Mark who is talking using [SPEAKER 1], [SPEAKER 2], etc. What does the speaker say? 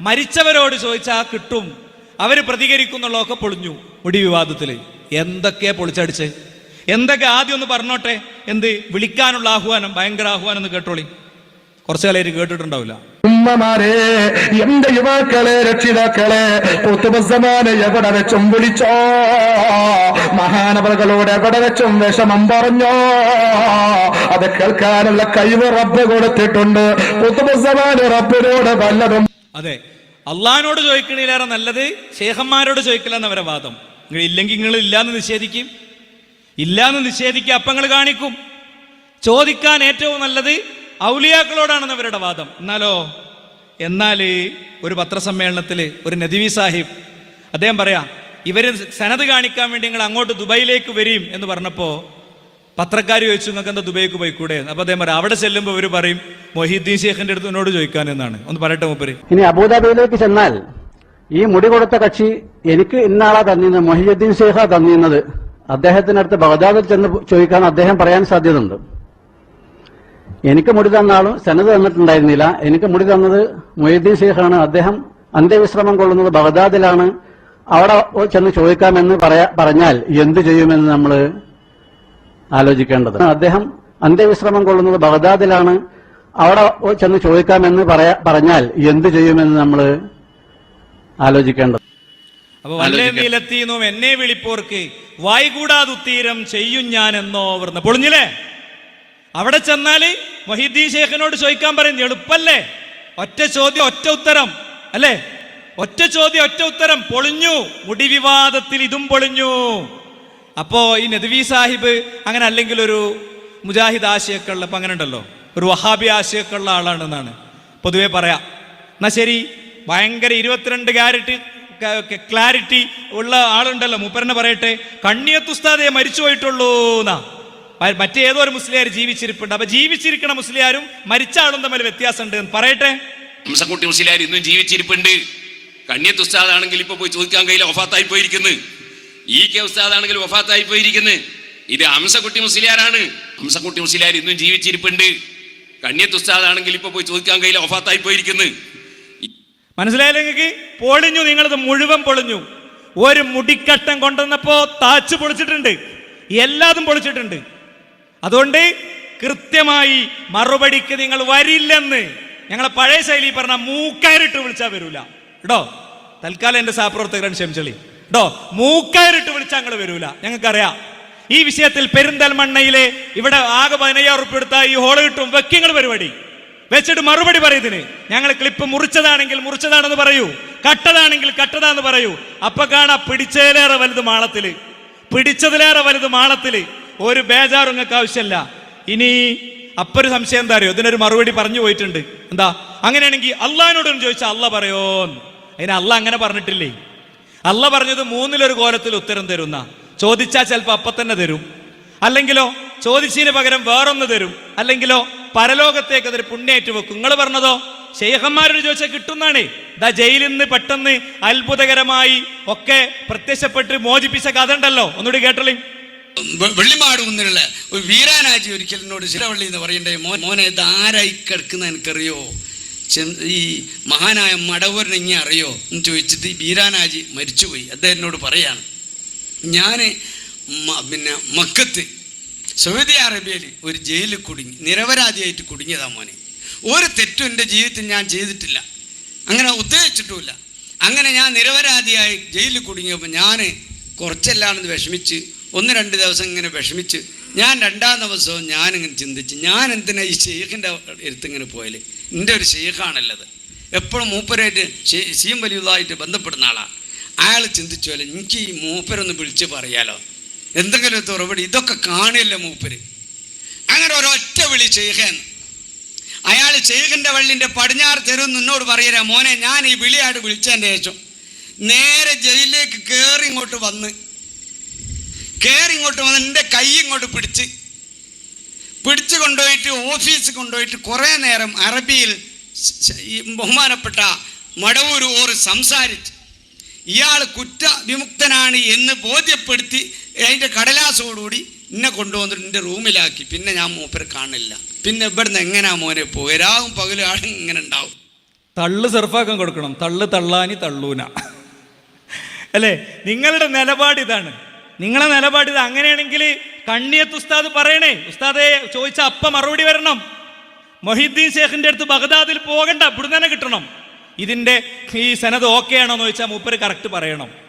[SPEAKER 1] മരിച്ചവരോട് ചോദിച്ചാൽ കിട്ടും. അവർ പ്രതികരിക്കുന്നുള്ളതൊക്കെ പൊളിഞ്ഞു. മുടി വിവാദത്തിൽ എന്തൊക്കെയാ പൊളിച്ചടിച്ച്? എന്തൊക്കെ ആദ്യം ഒന്ന് പറഞ്ഞോട്ടെ? എന്ത് വിളിക്കാനുള്ള ആഹ്വാനം ഭയങ്കര ആഹ്വാനം എന്ന് കേട്ടോളി. കുറച്ചു കാലം കേട്ടിട്ടുണ്ടാവില്ല.
[SPEAKER 2] ഉമ്മമാരെ എന്റെ യുവാക്കളെ രക്ഷിതാക്കളെ എവിടെ വെച്ചും വിളിച്ചോ? മഹാനവറുകളോട് എവിടെ വെച്ചും വിഷമം പറഞ്ഞോ? അത് കേൾക്കാനുള്ള കഴിവ് റബ്ബ് കൊടുത്തിട്ടുണ്ട്. പുത്തുബസമാന് റബ്ബിനോട് വല്ലതും
[SPEAKER 1] അള്ളഹാനോട് ചോദിക്കണിലേറെ നല്ലത് ശേഖന്മാരോട് ചോദിക്കില്ല അവരെ വാദം. നിങ്ങൾ ഇല്ലെങ്കിൽ നിങ്ങൾ ഇല്ലാന്ന് നിഷേധിക്കും. ഇല്ലാന്ന് നിഷേധിക്കുക അപ്പങ്ങൾ കാണിക്കും. ചോദിക്കാൻ ഏറ്റവും നല്ലത് ഔലിയാക്കളോടാണെന്ന് അവരുടെ വാദം. എന്നാലോ എന്നാൽ ഒരു പത്രസമ്മേളനത്തിൽ ഒരു നദിവി സാഹിബ് അദ്ദേഹം പറയാം ഇവർ സനത് കാണിക്കാൻ വേണ്ടി നിങ്ങൾ അങ്ങോട്ട് ദുബൈയിലേക്ക് വരും എന്ന് പറഞ്ഞപ്പോൾ പത്രക്കാർ ചോദിച്ചു നിങ്ങൾക്ക് എന്താ ദുബൈക്ക് പോയിക്കൂടെ? അപ്പൊ അദ്ദേഹം പറയാം അവിടെ ചെല്ലുമ്പോൾ ഇവർ പറയും മൊഹീദ്ദീൻ ഷേഖിന്റെ അടുത്ത് എന്നോട് ചോദിക്കാൻ എന്നാണ്. ഒന്ന് പറയട്ടെ മൂപ്പര്.
[SPEAKER 3] ഇനി അബുദാബിയിലേക്ക് ചെന്നാൽ ഈ മുടി കൊടുത്ത കക്ഷി എനിക്ക് ഇന്നാളാ തന്നിരുന്നത് മൊഹിയുദ്ദീൻ ഷേഖാ തന്നിരുന്നത്. അദ്ദേഹത്തിനടുത്ത് ബഗ്ദാദിൽ ചെന്ന് ചോദിക്കാൻ അദ്ദേഹം പറയാൻ സാധ്യതയുണ്ട്. എനിക്ക് മുടി തന്നാളും സനത് തന്നിട്ടുണ്ടായിരുന്നില്ല. എനിക്ക് മുടി തന്നത് മൊഹീദ്ദീൻ ഷെയ്ഖാണ് അദ്ദേഹം അന്ത്യവിശ്രമം കൊള്ളുന്നത് ബഗ്ദാദിലാണ്. അവിടെ ചെന്ന് ചോദിക്കാമെന്ന് പറയാ പറഞ്ഞാൽ എന്ത് ചെയ്യുമെന്ന് നമ്മൾ ആലോചിക്കേണ്ടത്. അദ്ദേഹം അന്ത്യവിശ്രമം കൊള്ളുന്നത് ബഗ്ദാദിലാണ്. അവിടെ ചെന്ന് ചോദിക്കാമെന്ന് പറയാ പറഞ്ഞാൽ എന്ത് ചെയ്യുമെന്ന് നമ്മൾ ആലോചിക്കേണ്ടത്.
[SPEAKER 1] അപ്പൊ എന്നെ വിളിപ്പോർക്ക് വായ്കൂടാതുത്തീരം ചെയ്യും ഞാൻ എന്നോ അവർന്ന് പൊളിഞ്ഞില്ലേ? അവിടെ ചെന്നാൽ മൊഹിദ്ദീൻ ഷേഖിനോട് ചോദിക്കാൻ പറയുന്നത് എളുപ്പല്ലേ? ഒറ്റ ചോദ്യം ഒറ്റ ഉത്തരം. അല്ലേ? ഒറ്റ ചോദ്യം ഒറ്റ ഉത്തരം. പൊളിഞ്ഞു. മുടിവിവാദത്തിൽ ഇതും പൊളിഞ്ഞു. അപ്പോ ഈ നദ്വി സാഹിബ് അങ്ങനെ അല്ലെങ്കിൽ ഒരു മുജാഹിദ് ആശയൊക്കെ ഉള്ള അങ്ങനെ ഉണ്ടല്ലോ ഒരു വഹാബി ആശയൊക്കെ ഉള്ള ആളാണെന്നാണ്. പൊതുവെ പറയാം. എന്നാ ശരി ഭയങ്കര ഇരുപത്തിരണ്ട് ക്യാരറ്റ് ക്ലാരിറ്റി ഉള്ള ആളുണ്ടല്ലോ. മൂപ്പരനെ പറയട്ടെ കണ്ണിയത്ത് ഉസ്താദെ മരിച്ചു പോയിട്ടുള്ളൂ എന്നാ. മറ്റേതോ ഒരു മുസ്ലിയാർ ജീവിച്ചിരിപ്പുണ്ട്. അപ്പൊ ജീവിച്ചിരിക്കണ മുസ്ലിയാരും മരിച്ച ആളും തമ്മിൽ വ്യത്യാസമുണ്ട് എന്ന് പറയട്ടെ.
[SPEAKER 4] മുസ്ലിയാർ ഇന്നും ജീവിച്ചിരിപ്പുണ്ട്. കണ്ണിയത്തുസ്താദാണെങ്കിൽ ഇപ്പൊ പോയി ചോദിക്കാൻ കയ്യിൽ ഒഫാത്തായി പോയിരിക്കുന്നു. ഈ കെ ഉസ്താദാണെങ്കിൽ വഫാത്തായി പോയിരിക്കുന്നത് ഇത് ഹംസക്കുട്ടി മുസ്ലിയാരാണ്. ഹംസക്കുട്ടി മുസ്ലിയാർ ഇന്നും ജീവിച്ചിരിപ്പുണ്ട്. കണ്യത്ത് ഉസ്താദാണെങ്കിൽ ഇപ്പൊ പോയി ചോദിക്കാൻ കഴിയില്ല വഫാത്തായി പോയിരിക്കുന്നു.
[SPEAKER 1] മനസ്സിലായില്ലെങ്കിൽ പൊളിഞ്ഞു നിങ്ങളത് മുഴുവൻ പൊളിഞ്ഞു. ഒരു മുടിക്കട്ടം കൊണ്ടുവന്നപ്പോ താച്ച് പൊളിച്ചിട്ടുണ്ട്. എല്ലാതും പൊളിച്ചിട്ടുണ്ട്. അതുകൊണ്ട് കൃത്യമായി മറുപടിക്ക് നിങ്ങൾ വരില്ലെന്ന് ഞങ്ങളെ പഴയ ശൈലി പറഞ്ഞ മൂക്കാരിട്ട് വിളിച്ചാൽ വരൂല. കേട്ടോ? തൽക്കാലം എന്റെ സഹപ്രവർത്തകരാണ് ക്ഷമിച്ചളി. കേട്ടോ മൂക്കയറിട്ട് വിളിച്ചാൽ ഞങ്ങൾ വരൂല. ഞങ്ങൾക്കറിയാം ഈ വിഷയത്തിൽ പെരിന്തൽമണ്ണയിലെ ഇവിടെ ആകെ പതിനയ്യായിരം ഉറുപ്പ് എടുത്താൽ ഈ ഹോൾ കിട്ടും. വെക്കിങ്ങൾ പരിപാടി. വെച്ചിട്ട് മറുപടി പറയുന്നതിന് ഞങ്ങൾ ക്ലിപ്പ് മുറിച്ചതാണെങ്കിൽ മുറിച്ചതാണെന്ന് പറയൂ. കട്ടതാണെങ്കിൽ കട്ടതാന്ന് പറയൂ. അപ്പൊ കാണാ പിടിച്ചതിലേറെ വലുത് മാളത്തിൽ. പിടിച്ചതിലേറെ വലുത് മാളത്തിൽ. ഒരു ബേജാറും നിങ്ങൾക്ക് ആവശ്യമല്ല ഇനി അപ്പൊരു സംശയം എന്താ അറിയോ? ഇതിനൊരു മറുപടി പറഞ്ഞു പോയിട്ടുണ്ട്. എന്താ? അങ്ങനെയാണെങ്കിൽ അള്ളഹാനോടൊന്ന് ചോദിച്ചാൽ അല്ല പറയോന്ന്. അതിന് അല്ല അങ്ങനെ പറഞ്ഞിട്ടില്ലേ? അല്ല പറഞ്ഞത് മൂന്നിലൊരു കോലത്തിൽ ഉത്തരം തരുന്ന. ചോദിച്ചാൽ ചിലപ്പോൾ അപ്പം തന്നെ തരും. അല്ലെങ്കിലോ ചോദിച്ചതിന് പകരം വേറൊന്ന് തരും. അല്ലെങ്കിലോ പരലോകത്തേക്ക് അതൊരു പുണ്യേറ്റ് വെക്കും. നിങ്ങൾ പറഞ്ഞതോ? ശേഖന്മാരോട് ചോദിച്ചാൽ കിട്ടുന്നതാണ് ദാ ജയിലിൽ നിന്ന് പെട്ടെന്ന് അത്ഭുതകരമായി ഒക്കെ പ്രത്യക്ഷപ്പെട്ട് മോചിപ്പിച്ച കഥ ഉണ്ടല്ലോ. ഒന്നുകൂടി കേട്ടോളി.
[SPEAKER 5] വെള്ളിമാട് മുന്നിലുള്ള ഒരു വീരാനാജി ഒരിക്കലിനോട് ശിരവള്ളി എന്ന് പറയണ്ടേ മോനെ ഇത് ആരായി കിടക്കുന്ന എനിക്കറിയോ? ഈ മഹാനായ മടവൂരിനെ ഇങ്ങനെ അറിയോ എന്ന് ചോദിച്ചിട്ട് ബീരാനാജി മരിച്ചുപോയി. അദ്ദേഹം എന്നോട് പറയാണ് ഞാൻ പിന്നെ മക്കത്ത് സൗദി അറേബ്യയിൽ ഒരു ജയിലിൽ കുടുങ്ങി നിരപരാധിയായിട്ട് കുടുങ്ങിയതാ മോനെ. ഒരു തെറ്റും എന്റെ ജീവിതത്തിൽ ഞാൻ ചെയ്തിട്ടില്ല. അങ്ങനെ ഉദ്ദേശിച്ചിട്ടുമില്ല. അങ്ങനെ ഞാൻ നിരപരാധിയായി ജയിലിൽ കുടുങ്ങിയപ്പോൾ ഞാൻ കുറച്ചല്ലാണെന്ന് വിഷമിച്ച് ഒന്ന് രണ്ട് ദിവസം ഇങ്ങനെ വിഷമിച്ച് ഞാൻ രണ്ടാം ദിവസവും ഞാനിങ്ങനെ ചിന്തിച്ച് ഞാൻ എന്തിനാ ഈ ഷെയ്ഖിന്റെ അടുത്ത് ഇങ്ങനെ പോയാൽ? എന്റെ ഒരു ഷെയ്ഖാണല്ലത് എപ്പോഴും മൂപ്പരായിട്ട് സീം വലിയതായിട്ട് ബന്ധപ്പെടുന്ന ആളാണ് അയാൾ ചിന്തിച്ചു അല്ലേ എനിക്ക് ഈ മൂപ്പരൊന്ന് വിളിച്ച് പറയാലോ. എന്തെങ്കിലും തുറപടി ഇതൊക്കെ കാണില്ല മൂപ്പര്? അങ്ങനെ ഒരൊറ്റ വിളി ഷെയ്ഖേന്ന് അയാൾ ഷെയ്ഖിന്റെ വള്ളിന്റെ പടിഞ്ഞാറ് തെരുവ് നിന്നോട് പറയരാ മോനെ ഞാൻ ഈ വിളിയായിട്ട് വിളിച്ചതിന്റെ ശേഷം നേരെ ജയിലിലേക്ക് കയറി ഇങ്ങോട്ട് വന്ന് കയറി ഇങ്ങോട്ട് വന്ന് എന്റെ കൈ ഇങ്ങോട്ട് പിടിച്ച് പിടിച്ചു കൊണ്ടുപോയിട്ട് ഓഫീസ് കൊണ്ടുപോയിട്ട് കുറേ നേരം അറബിയിൽ ബഹുമാനപ്പെട്ട മടവൂർ ഓർ സംസാരിച്ച് ഇയാൾ കുറ്റ വിമുക്തനാണ് എന്ന് ബോധ്യപ്പെടുത്തി അതിന്റെ കടലാസോടുകൂടി എന്നെ കൊണ്ടുവന്നിട്ട് എന്റെ റൂമിലാക്കി. പിന്നെ ഞാൻ മൂപ്പരെ കാണില്ല. പിന്നെ ഇവിടുന്ന് എങ്ങനെയാ മോനെ പോരാവും പകലും ഇങ്ങനെ ഉണ്ടാവും.
[SPEAKER 1] തള്ള് സെർഫാക്കം കൊടുക്കണം. തള്ള് തള്ളാനി തള്ളൂന. അല്ലേ? നിങ്ങളുടെ നിലപാട് ഇതാണ്. നിങ്ങളെ നിലപാട് ഇത് അങ്ങനെയാണെങ്കിൽ കണ്ണിയത്ത് ഉസ്താദ് പറയണേ. ഉസ്താദെ ചോദിച്ച അപ്പ മറുപടി വരണം. മൊഹിദ്ദീൻ ഷേഖിന്റെ അടുത്ത് ബഗ്ദാദിൽ പോകണ്ട ഇവിടുന്ന് തന്നെ കിട്ടണം. ഇതിന്റെ ഈ സനത് ഓക്കെ ആണോ എന്ന് ചോദിച്ചാൽ മൂപ്പര് കറക്റ്റ് പറയണം.